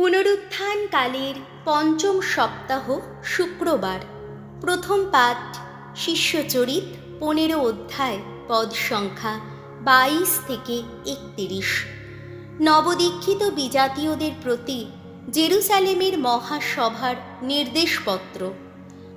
পুনরুত্থানকালের পঞ্চম সপ্তাহ শুক্রবার। প্রথম পাঠ, শিষ্যচরিত, পনেরো অধ্যায়, পদ সংখ্যা বাইশ থেকে একত্রিশ। নবদীক্ষিত বিজাতীয়দের প্রতি জেরুসালেমের মহাসভার নির্দেশপত্র।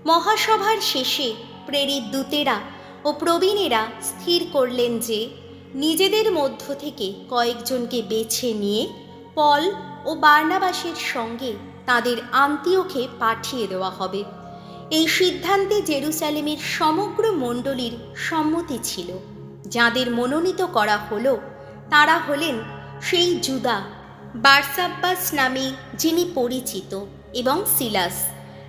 মহাসভার শেষে প্রেরিত দূতেরা ও প্রবীণেরা স্থির করলেন যে, নিজেদের মধ্য থেকে কয়েকজনকে বেছে নিয়ে পল ও বার্নাবাসের সঙ্গে তাদের আন্তিওখে পাঠিয়ে দেওয়া হবে। এই সিদ্ধান্তে জেরুসালেমের সমগ্র মণ্ডলীর সম্মতি ছিল। যাদের মনোনীত করা হলো, তারা হলেন সেই জুদা, বারসাব্বাস নামে যিনি পরিচিত এবং সিলাস।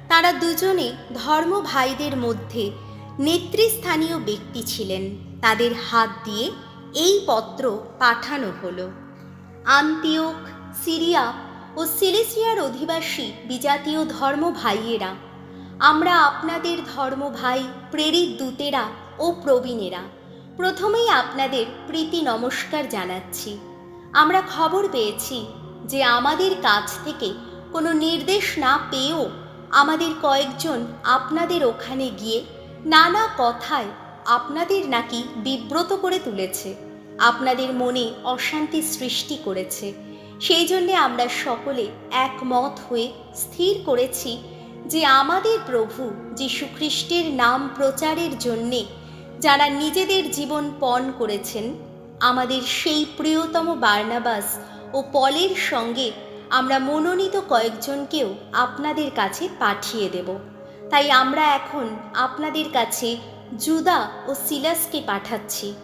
তারা দুজনে ধর্ম ভাইদের মধ্যে নেতৃস্থানীয় ব্যক্তি ছিলেন। তাদের হাত দিয়ে এই পত্র পাঠানো হলো। আন্তিওক সিরিয়া ও সিলেসিয়ার অধিবাসী বিজাতীয় ধর্ম ভাইয়েরা। আমরা আপনাদের ধর্ম ভাই, প্রেরিত দূতেরা ও প্রবীণেরা। প্রথমেই আপনাদের প্রীতি নমস্কার জানাচ্ছি। আমরা খবর পেয়েছি যে আমাদের কাছ থেকে কোনো নির্দেশ না পেয়েও আমাদের কয়েকজন আপনাদের ওখানে গিয়ে নানা কথায় আপনাদের নাকি বিব্রত করে তুলেছে। আপনাদের মনে অশান্তি সৃষ্টি করেছে। সেই জন্যে আমরা সকলে একমত হয়ে স্থির করেছি যে আমাদের প্রভু যীশুখ্রিস্টের নাম প্রচারের জন্যে যারা নিজেদের জীবন পণ করেছেন, আমাদের সেই প্রিয়তম বার্নাবাস ও পলের সঙ্গে আমরা মনোনীত কয়েকজনকেও আপনাদের কাছে পাঠিয়ে দেব। তাই আমরা এখন আপনাদের কাছে জুদা ও সিলাসকে পাঠাচ্ছি।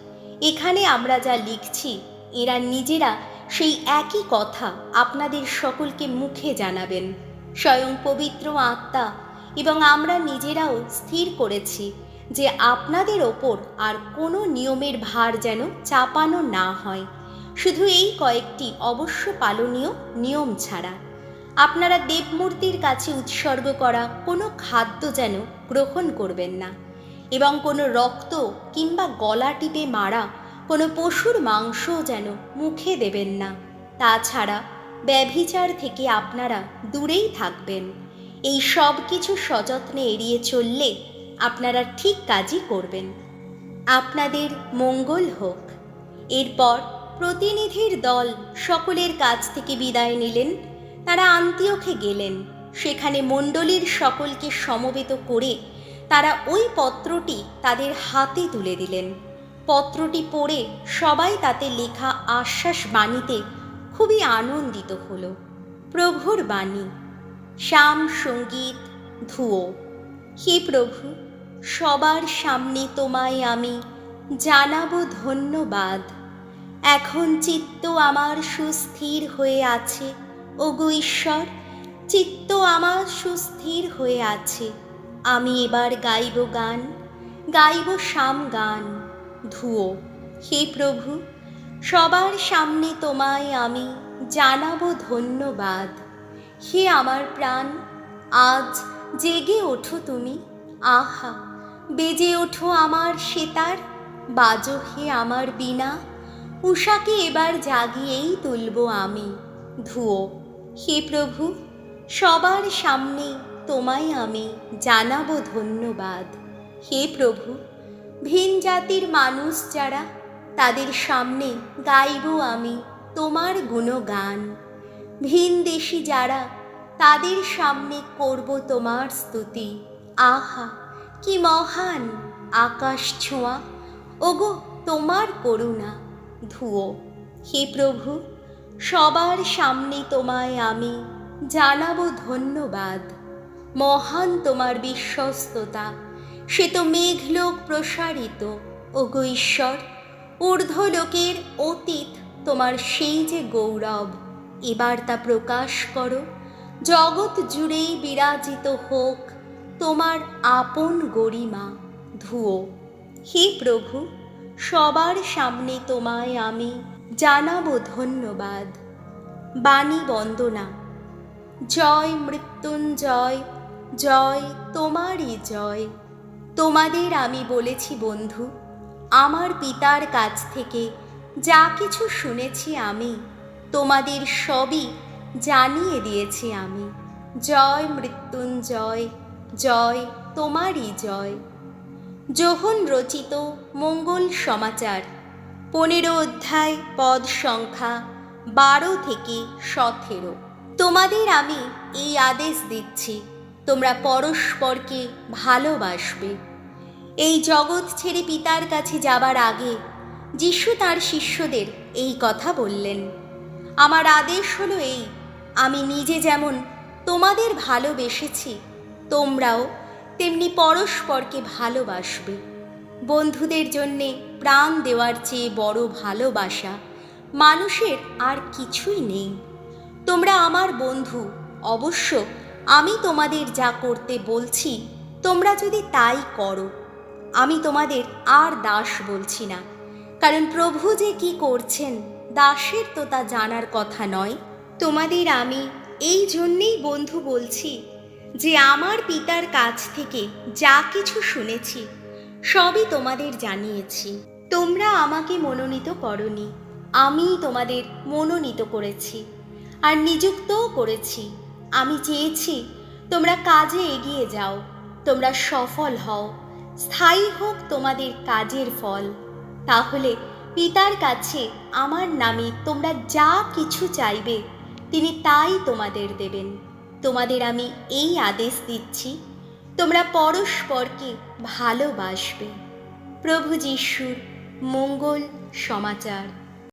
এখানে আমরা যা লিখছি, এরা নিজেরা সেই একই কথা আপনাদের সকলকে মুখে জানাবেন। স্বয়ং পবিত্র আত্মা এবং আমরা নিজেরাও স্থির করেছি যে আপনাদের ওপর আর কোনো নিয়মের ভার যেন চাপানো না হয়। শুধু এই কয়েকটি অবশ্য পালনীয় নিয়ম ছাড়া। আপনারা দেবমূর্তির কাছে উৎসর্গ করা কোনো খাদ্য যেন গ্রহণ করবেন না এবং কোনো রক্ত কিংবা গলা টিপে মারা কোনো পশুর মাংসও যেন মুখে দেবেন না। তাছাড়া ব্যভিচার থেকে আপনারা দূরেই থাকবেন। এই সব কিছু সযত্নে এড়িয়ে চললে আপনারা ঠিক কাজই করবেন। আপনাদের মঙ্গল হোক। এরপর প্রতিনিধির দল সকলের কাছ থেকে বিদায় নিলেন। তারা আন্তিওখে গেলেন। সেখানে মণ্ডলীর সকলকে সমবেত করে তারা ওই পত্রটি তাদের হাতে তুলে দিলেন। পত্রটি পড়ে সবাই তাতে লেখা আশ্বাস বাণীতে খুবই আনন্দিত হল। প্রভুর বাণী, শ্যাম সংগীত, ধুয়ো। হে প্রভু, সবার সামনে তোমায় আমি জানাব ধন্যবাদ। এখন চিত্ত আমার সুস্থির হয়ে আছে। ওগো ঈশ্বর, চিত্ত আমার সুস্থির হয়ে আছে। আমি এবার গাইব গান, গাইব শাম গান। ধুয়ো হে প্রভু, সবার সামনে তোমায় আমি জানাব ধন্যবাদ। হে আমার প্রাণ, আজ জেগে ওঠো তুমি। আহা, বেজে ওঠো আমার সেতার। বাজো হে আমার বিনা উষাকে এবার জাগিয়েই তুলব আমি। ধুয়ো হে প্রভু, সবার সামনে তোমায় আমি জানাব ধন্যবাদ। হে প্রভু ভিন জাতির মানুষ যারা, তাদের সামনে গাইব আমি তোমার গুণগান। ভিন দেশি যারা, তাদের সামনে করব তোমার স্তুতি। আহা, কি মহান আকাশ ছোঁয়া। ওগো, তোমার করুণা। ধুয়ো, হে প্রভু, সবার সামনে তোমায় আমি জানাব ধন্যবাদ। মহান তোমার বিশ্বস্ততা। সে তো মেঘলোক প্রসারিত। ওগো ঈশ্বর, ঊর্ধ্বলোকের অতীত তোমার সেই যে গৌরব, এবার তা প্রকাশ করো। জগৎ জুড়েই বিরাজিত হোক তোমার আপন গরিমা ধুয়ো হে প্রভু, সবার সামনে তোমায় আমি জানাব ধন্যবাদ। বাণী বন্দনা, জয় মৃত্যুঞ্জয়, জয় তোমারই জয়। তোমাদের আমি বলেছি, বন্ধু, আমার পিতার কাছ থেকে যা কিছু শুনেছি আমি, তোমাদের সবই জানিয়ে দিয়েছি আমি। জয় মৃত্যুঞ্জয়, জয় তোমারই জয়। যোহন রচিত মঙ্গল সমাচার, পনেরো অধ্যায়, পদ সংখ্যা বারো থেকে সতেরো। তোমাদের আমি এই আদেশ দিচ্ছি তোমরা পরস্পরকে ভালোবাসবে। এই জগৎ ছেড়ে পিতার কাছে যাবার আগে যিশু তার শিষ্যদের এই কথা বললেন, আমার আদেশ হলো এই, আমি নিজে যেমন তোমাদের ভালোবেসেছি, তোমরাও তেমনি পরস্পরকে ভালোবাসবে। বন্ধুদের জন্যে প্রাণ দেওয়ার চেয়ে বড় ভালোবাসা মানুষের আর কিছুই নেই। তোমরা আমার বন্ধু, অবশ্য আমি তোমাদের যা করতে বলছি, তোমরা যদি তাই করো, আমি তোমাদের আর দাস বলছি না। কারণ প্রভু যে কি করছেন, দাসের তো তা জানার কথা নয়। তোমাদের আমি এই জন্যেই বন্ধু বলছি যে, আমার পিতার কাছ থেকে যা কিছু শুনেছি, সবই তোমাদের জানিয়েছি। তোমরা আমাকে মনোনীত করনি আমি তোমাদের মনোনীত করেছি, আর নিযুক্তও করেছি। আমি চেয়েছি তোমরা কাজে এগিয়ে যাও, তোমরা সফল হও, স্থায়ী হোক তোমাদের কাজের ফল। তাহলে পিতার কাছে আমার নামে তোমরা যা কিছু চাইবে, তিনি তাই তোমাদের দেবেন। তোমাদের আমি এই আদেশ দিচ্ছি, তোমরা পরস্পরকে ভালোবাসবে। প্রভু যিশুর মঙ্গল সমাচার।